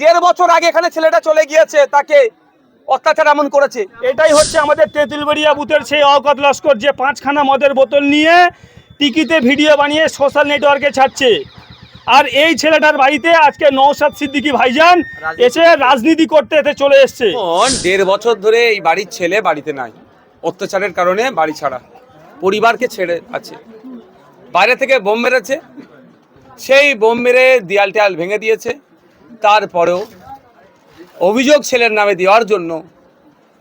দেড় বছর আগে এখানে ছেলেটা চলে গিয়েছে তাকে অত্যাচার এমন করেছে। এটাই হচ্ছে আমাদের তেঁতুলবাড়িয়া বুথের সেই অকত লস্কর যে পাঁচখানা মদের বোতল নিয়ে টিকিতে ভিডিও বানিয়ে সোশ্যাল নেটওয়ার্কে ছাড়ছে। আর এই ছেলেটার বাড়িতে আজকে নৌসাদ সিদ্দিকী ভাইজান এসে রাজনীতি করতে এতে চলে এসছে। দেড় বছর ধরে এই বাড়ির ছেলে বাড়িতে নাই অত্যাচারের কারণে বাড়ি ছাড়া পরিবারকে ছেড়ে আছে। বাইরে থেকে বোম মেরেছে সেই বোম মেরে দেয়াল টেয়াল ভেঙে দিয়েছে। তারপরেও অভিযোগ ছেলের নামে দেওয়ার জন্য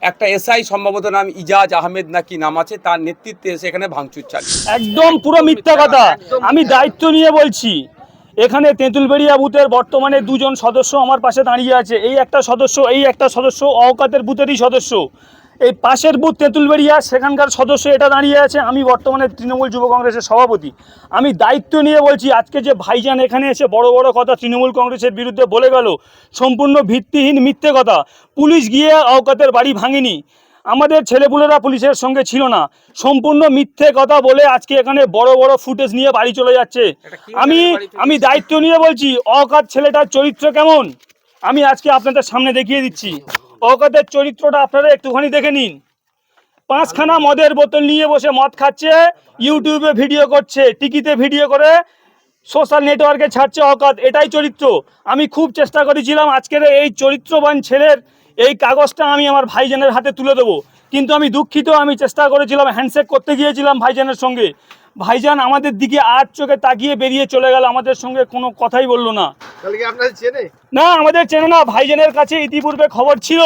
একটা এসআই সম্ভবত নাম ইজাজ আহমেদ নাকি নাম আছে তার নেতৃত্বে এসে এখানে ভাঙচুর চালিয়ে একদম পুরো মিথ্যা কথা। আমি দায়িত্ব নিয়ে বলছি এখানে তেঁতুলবেড়িয়া বুথের বর্তমানে দুজন সদস্য আমার পাশে দাঁড়িয়ে আছে। এই একটা সদস্য এই একটা সদস্য অওকাতের বুথেরই সদস্য। এই পাশের বুথ তেঁতুলবেড়িয়া সেখানকার সদস্য এটা দাঁড়িয়ে আছে আমি বর্তমানে তৃণমূল যুব কংগ্রেসের সভাপতি। আমি দায়িত্ব নিয়ে বলছি আজকে যে ভাইজান এখানে এসে বড় বড় কথা তৃণমূল কংগ্রেসের বিরুদ্ধে বলে গেল সম্পূর্ণ ভিত্তিহীন মিথ্যে কথা পুলিশ গিয়ে অকাতের বাড়ি ভাঙেনি। আমাদের ছেলেপুলেরা পুলিশের সঙ্গে ছিল না। সম্পূর্ণ মিথ্যে কথা বলে আজকে এখানে বড় বড় ফুটেজ নিয়ে বাড়ি চলে যাচ্ছে। আমি আমি দায়িত্ব নিয়ে বলছি অকাত ছেলেটার চরিত্র কেমন? আমি আজকে আপনাদের সামনে দেখিয়ে দিচ্ছি। অকাতের চরিত্রটা আপনারা একটুখানি দেখে নিন। পাঁচখানা মদের বোতল নিয়ে বসে মদ খাচ্ছে, ইউটিউবে ভিডিও করছে, টিকিতে ভিডিও করে, সোশ্যাল নেটওয়ার্কে ছাড়ছে অকাত এটাই চরিত্র। আমি খুব চেষ্টা করেছিলাম আজকের এই চরিত্রবান ছেলের এই কাগজটা আমি আমার ভাইজানের হাতে তুলে দেবো। কিন্তু আমি দুঃখিত, আমি চেষ্টা করেছিলাম হ্যান্ডশেক করতে গিয়েছিলাম ভাইজানের সঙ্গে। ভাইজান আমাদের দিকে আর চোখে তাকিয়ে বেরিয়ে চলে গেল আমাদের সঙ্গে কোনো কথাই বলল না। না আমাদের চেনে না ভাইজানের কাছে ইতিপূর্বে খবর ছিল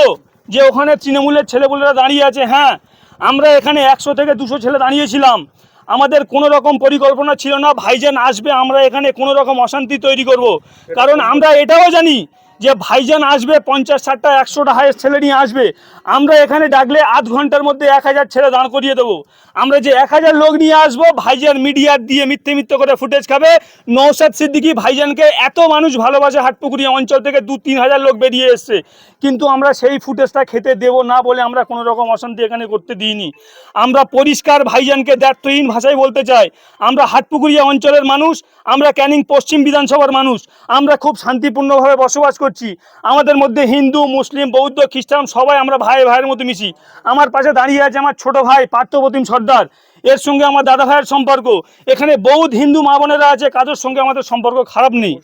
যে ওখানে তৃণমূলের ছেলেপুলেরা দাঁড়িয়ে আছে। হ্যাঁ আমরা এখানে একশো থেকে দুশো ছেলে দাঁড়িয়েছিলাম। আমাদের কোনো রকম পরিকল্পনা ছিল না, ভাইজান আসবে, আমরা এখানে কোনো রকম অশান্তি তৈরি করব। কারণ আমরা এটাও জানি যে ভাইজান আসবে, পঞ্চাশ ষাটটা, একশোটা হায়ের ছেলে নিয়ে আসবে। আমরা এখানে ডাকলে আধ ঘণ্টার মধ্যে এক হাজার ছেলে দাঁড় করিয়ে দেবো। আমরা যে এক হাজার লোক নিয়ে আসব, ভাইজান মিডিয়ার দিয়ে মিথ্যে মিথ্যে করে ফুটেজ খাবে। নৌসাদ সিদ্দিকি ভাইজানকে এত মানুষ ভালোবাসে হাটপুকুরিয়া অঞ্চল থেকে দু, তিন হাজার লোক বেরিয়ে এসছে। কিন্তু আমরা সেই ফুটেজটা খেতে দেব না বলে আমরা কোনো রকম অশান্তি এখানে করতে দিইনি। আমরা পরিষ্কার ভাইজানকে দায়িত্বহীন ভাষায় বলতে চাই আমরা হাটপুকুরিয়া অঞ্চলের মানুষ আমরা ক্যানিং পশ্চিম বিধানসভার মানুষ আমরা খুব শান্তিপূর্ণভাবে বসবাস করছি। আমাদের মধ্যে হিন্দু মুসলিম বৌদ্ধ খ্রিস্টান সবাই আমরা ভাই ভাইয়ের মতো মিশি। আমার পাশে দাঁড়িয়ে আছে আমার ছোট ভাই পার্থপ্রতিম সর্দার। এর সঙ্গে আমার দাদা ভাইয়ের সম্পর্ক। এখানে বৌদ্ধ হিন্দু মা বোনেরা আছে কাজের সঙ্গে আমাদের সম্পর্ক খারাপ নেই।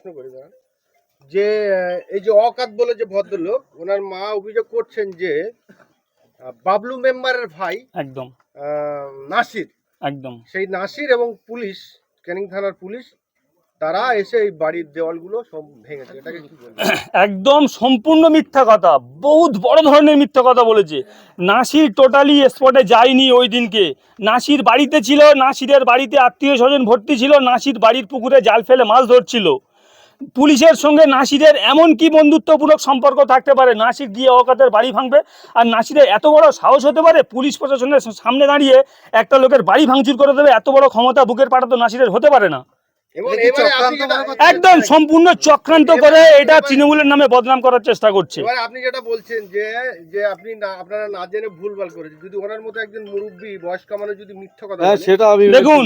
যে এই যে অকাত বলে যে ভদ্রলোক ওনার মা অভিযোগ করছেন যে বাবলু মেম্বারের ভাই একদম। নাসির একদম। সেই নাসির এবং পুলিশ ক্যানিং থানার পুলিশ তারা এসে এই বাড়ির দেওয়ালগুলো সব ভেঙেছে এটাকে কি বলব? একদম সম্পূর্ণ মিথ্যা কথা বহুত বড় ধরনের মিথ্যা কথা বলেছে। নাসির টোটালি স্পটে যায়নি ওই দিনকে। নাসির বাড়িতে ছিল নাসিরের বাড়িতে আত্মীয় স্বজন ভর্তি ছিল নাসির বাড়ির পুকুরে জাল ফেলে মাছ ধরছিল। পুলিশের সঙ্গে নাসিরের এমন কি বন্ধুত্বপূর্ণ সম্পর্ক থাকতে পারে? নাসির গিয়ে অকাতের বাড়ি ভাঙবে। আর নাসিরের এত বড় সাহস হতে পারে? পুলিশ প্রশাসনের সামনে দাঁড়িয়ে একটা লোকের বাড়ি ভাঙচুর করে দেবে এত বড় ক্ষমতা বুকের পাটা তো নাসিরের হতে পারে না? একদম সম্পূর্ণ চক্রান্ত করে এটা তৃণমূলের নামে বদনাম করার চেষ্টা করছে। আপনি যেটা বলছেন যে যে আপনি আপনারা না জেনে ভুলভাল করেছেন। যদি ওনার মতো একজন মুরব্বী বয়স্ক মানুষ যদি মিথ্যা কথা হ্যাঁ সেটা আমি দেখুন,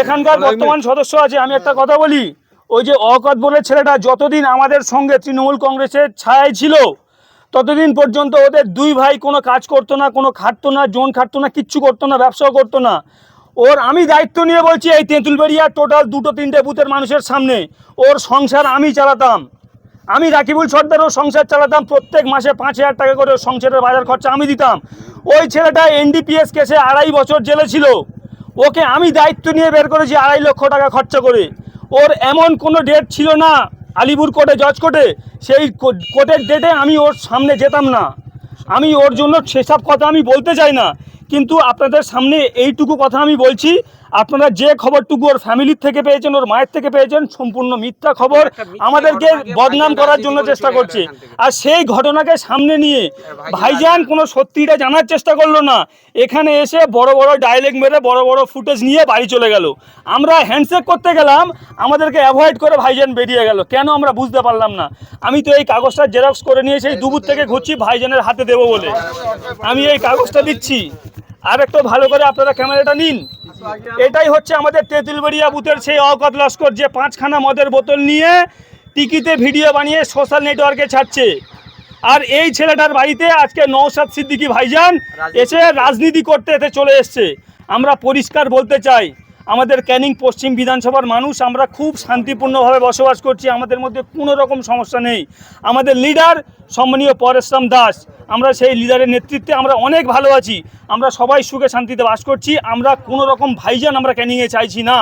এখানকার বর্তমান সদস্য আছে আমি একটা কথা বলি। ওই যে অকত বলে ছেলেটা যতদিন আমাদের সঙ্গে তৃণমূল কংগ্রেসের ছায় ছিল, ততদিন পর্যন্ত ওদের দুই ভাই কোনো কাজ করতো না, কোনো খাটতো না, জোন খাটতো না, কিচ্ছু করতো না, ব্যবসাও করতো না। ওর আমি দায়িত্ব নিয়ে বলছি, এই তেঁতুলবেড়িয়া টোটাল দুটো তিনটে বুথের মানুষের সামনে ওর সংসার আমি চালাতাম। আমি রাকিবুল সর্দারও সংসার চালাতাম, প্রত্যেক মাসে পাঁচ হাজার টাকা করে সংসারের বাজার খরচা আমি দিতাম। ওই ছেলেটা এনডিপিএস কেসে আড়াই বছর জেলে ছিল। ওকে আমি দায়িত্ব নিয়ে বের করেছি আড়াই লক্ষ টাকা খরচা করে। ওর এমন কোনো ডেট ছিল না আলিপুর কোর্টে জজ কোর্টে সেই কোর্টের ডেটে আমি ওর সামনে যেতাম না। আমি ওর জন্য সেসব কথা আমি বলতে চাই না। কিন্তু আপনাদের সামনে এইটুকু কথা আমি বলছি। আপনারা যে খবরটুকু ওর ফ্যামিলির থেকে পেয়েছেন ওর মায়ের থেকে পেয়েছেন সম্পূর্ণ মিথ্যা খবর আমাদেরকে বদনাম করার জন্য চেষ্টা করছে। আর সেই ঘটনাকে সামনে নিয়ে ভাইজান কোনো সত্যিটা জানার চেষ্টা করল না। এখানে এসে বড় বড় ডায়লেক্ট মেরে বড় বড় ফুটেজ নিয়ে বাড়ি চলে গেল। আমরা হ্যান্ডশেক করতে গেলাম আমাদেরকে অ্যাভয়েড করে ভাইজান বেরিয়ে গেল। কেন আমরা বুঝতে পারলাম না? আমি তো এই কাগজটা জেরক্স করে নিয়ে সেই দুপুর থেকে ঘুরছি ভাইজানের হাতে দেবো বলে। আমি এই কাগজটা দিচ্ছি। আর একটু ভালো করে আপনারা ক্যামেরাটা নিন। এটাই হচ্ছে আমাদের তেঁতুলবেড়িয়া বুথের সেই অকত লস্কর যে পাঁচখানা মদের বোতল নিয়ে টিকিতে ভিডিও বানিয়ে সোশ্যাল নেটওয়ার্কে ছাড়ছে। আর এই ছেলেটার বাড়িতে আজকে নওশাদ সিদ্দিকি ভাইজান এসে রাজনীতি করতে এতে চলে এসছে। আমরা পরিষ্কার বলতে চাই আমাদের ক্যানিং পশ্চিম বিধানসভার মানুষ আমরা খুব শান্তিপূর্ণভাবে বসবাস করছি আমাদের মধ্যে কোনো রকম সমস্যা নেই। আমাদের লিডার সম্মানীয় পরেশরাম দাস আমরা সেই লিডারের নেতৃত্বে আমরা অনেক ভালো আছি। আমরা সবাই সুখে শান্তিতে বাস করছি। আমরা কোনো রকম ভাইজান আমরা ক্যানিংয়ে চাইছি না।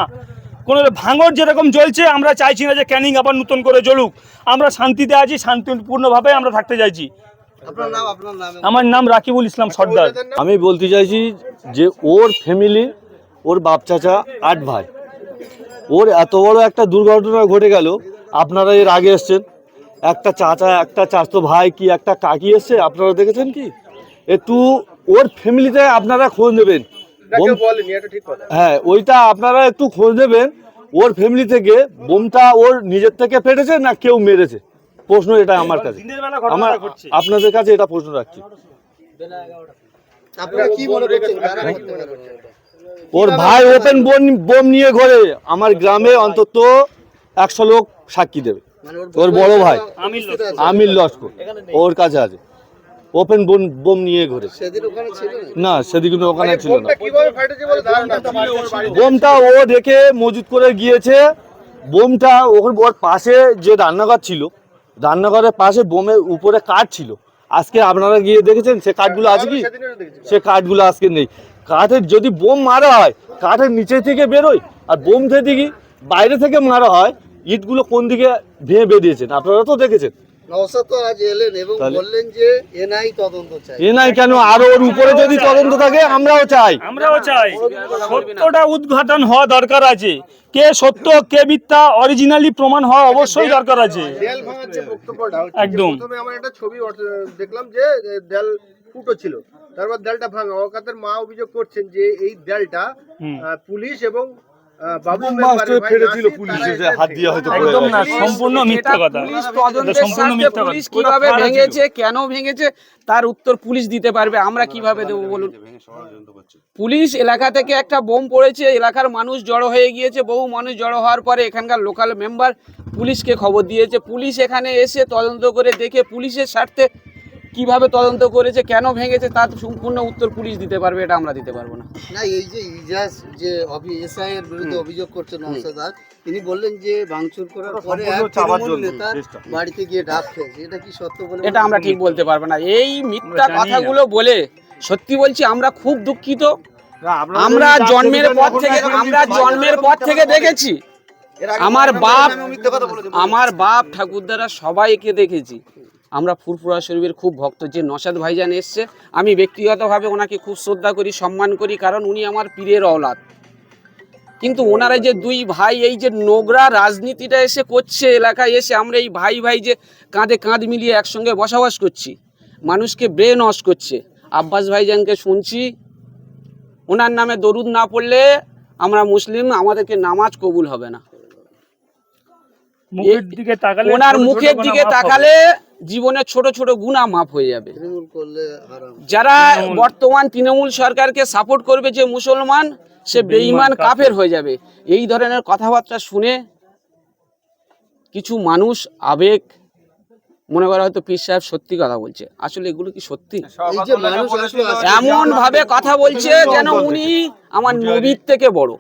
কোনো ভাঙর যেরকম জ্বলছে আমরা চাইছি না যে ক্যানিং আবার নতুন করে জ্বলুক। আমরা শান্তিতে আছি শান্তিপূর্ণভাবে আমরা থাকতে চাইছি। আপনার নাম আপনার আমার নাম রাকিবুল ইসলাম সর্দার। আমি বলতে চাইছি যে ওর ফ্যামিলি ওর বাপ চাচা আট ভাই। ওর এত বড় একটা দুর্ঘটনা ঘটে গেল আপনারা এর আগে এসছেন। একটা চাচা একটা চাচতো ভাই কি একটা কাকি এসছে? আপনারা দেখেছেন কি? একটু ওর ফ্যামিলিতে আপনারা খোঁজ নেবেন। হ্যাঁ ওইটা আপনারা একটু খোঁজ নেবেন। ওর ফ্যামিলি থেকে বোমটা ওর নিজের থেকে ফেটেছে না কেউ মেরেছে? প্রশ্ন এটা আমার কাছে। আমার আপনাদের কাছে এটা প্রশ্ন রাখছি। মনে মনে ওর ভাই ওপেন বোম বোম নিয়ে ঘরে। আমার গ্রামে অন্তত একশো লোক সাক্ষী দেবে। ওর বড় ভাই আমির লস্কর। ওর কাছে আছে। ওপেন বোম বোম নিয়ে ঘরে। সেদিন ওখানে না সেদিকে ওখানে ছিল না। বোমটা ও দেখে মজুত করে গিয়েছে। বোমটা ওর ওর পাশে যে রান্নাঘর ছিল রান্নাঘরের পাশে বোমের উপরে কাঠ ছিল। আজকে আপনারা গিয়ে দেখেছেন সে কাঠগুলো আছে কি? সে কাঠগুলো আজকে নেই। কাঠের যদি বোম মারা হয় কাঠের নিচে থেকে বেরোয় আর বোম থেকে কি? বাইরে থেকে মারা হয় ইটগুলো কোন দিকে ভেঙে বেরিয়েছেন? আপনারা তো দেখেছেন। নওসাদ তো আজ এলেন এবং বললেন যে এনআই তদন্ত চাই। এ কেন? আরও ওর উপরে যদি তদন্ত থাকে আমরাও চাই। আমরাও চাই। সত্যটা উদ্ঘাটন হওয়া দরকার আছে। কে সত্য কে মিথ্যা অরিজিনালি প্রমাণ হওয়া অবশ্যই দরকার আছে। একদম। প্রথমে আমার একটা ছবি দেখলাম যে দেয়াল ফুটো ছিল। তারপর দেয়ালটা ভাঙা। অকাতের মা অভিযোগ করছেন যে এই দেয়ালটা পুলিশ এবং কেন ভেঙেছে তার উত্তর পুলিশ দিতে পারবে। আমরা কীভাবে দেবো বলুন? পুলিশ এলাকা থেকে একটা বোম পড়েছে এলাকার মানুষ জড়ো হয়ে গিয়েছে বহু মানুষ জড়ো হওয়ার পরে এখানকার লোকাল মেম্বার পুলিশকে খবর দিয়েছে। পুলিশ এখানে এসে তদন্ত করে দেখে পুলিশের স্বার্থে কীভাবে তদন্ত করেছে কেন ভেঙেছে তার সম্পূর্ণ উত্তর পুলিশ দিতে পারবে এটা আমরা দিতে পারব না। না এই যে ইজাজ যে এসআই এর বিরুদ্ধে অভিযোগ করছেন নওসাদ আজ তিনি বললেন যে ভাঙচুর করার পরে জন্য বাড়িতে গিয়ে ডাব খেয়েছে। এটা কি সত্য বলে এটা আমরা ঠিক বলতে পারব না। এই মিথ্যা। কথাগুলো বলে সত্যি বলছি আমরা খুব দুঃখিত। আমরা জন্মের পর থেকে আমরা জন্মের পর থেকে দেখেছি। আমার বাপ আমার বাপ ঠাকুরদারা সবাইকে দেখেছি। আমরা ফুরফুরা শরীফের খুব ভক্ত। যে নসাদ ভাইজান এসছে, আমি ব্যক্তিগতভাবে ওনাকে খুব শ্রদ্ধা করি, সম্মান করি, কারণ উনি আমার পীরের অলাদ কিন্তু ওনারা যে দুই ভাই, এই যে নোংরা রাজনীতিটা এসে করছে এলাকায় এসে, আমরা এই ভাই ভাই যে কাঁধে কাঁধ মিলিয়ে একসঙ্গে বসবাস করছি, মানুষকে ব্রেন ওয়াশ করছে। আব্বাস ভাইজানকে শুনছি, ওনার নামে দরুদ না পড়লে আমরা মুসলিম, আমাদেরকে নামাজ কবুল হবে না। মুখের দিকে তাকালে ওনার ছোট ছোট মুখের দিকে তাকালে জীবনের ছোট ছোট গুণা মাফ হয়ে যাবে। তৃণমূল করলে হারাম। যারা বর্তমান তৃণমূল সরকারকে সাপোর্ট করবে যে মুসলমান সে বেঈমান কাফের। হয়ে যাবে। এই ধরনের কথাবার্তা শুনে কিছু মানুষ আবেগ মনে করা হয়তো পীর সাহেব সত্যি কথা বলছে। আসলে এগুলো কি সত্যি? এমন ভাবে কথা বলছে যেন উনি আমার নবীর থেকে বড়।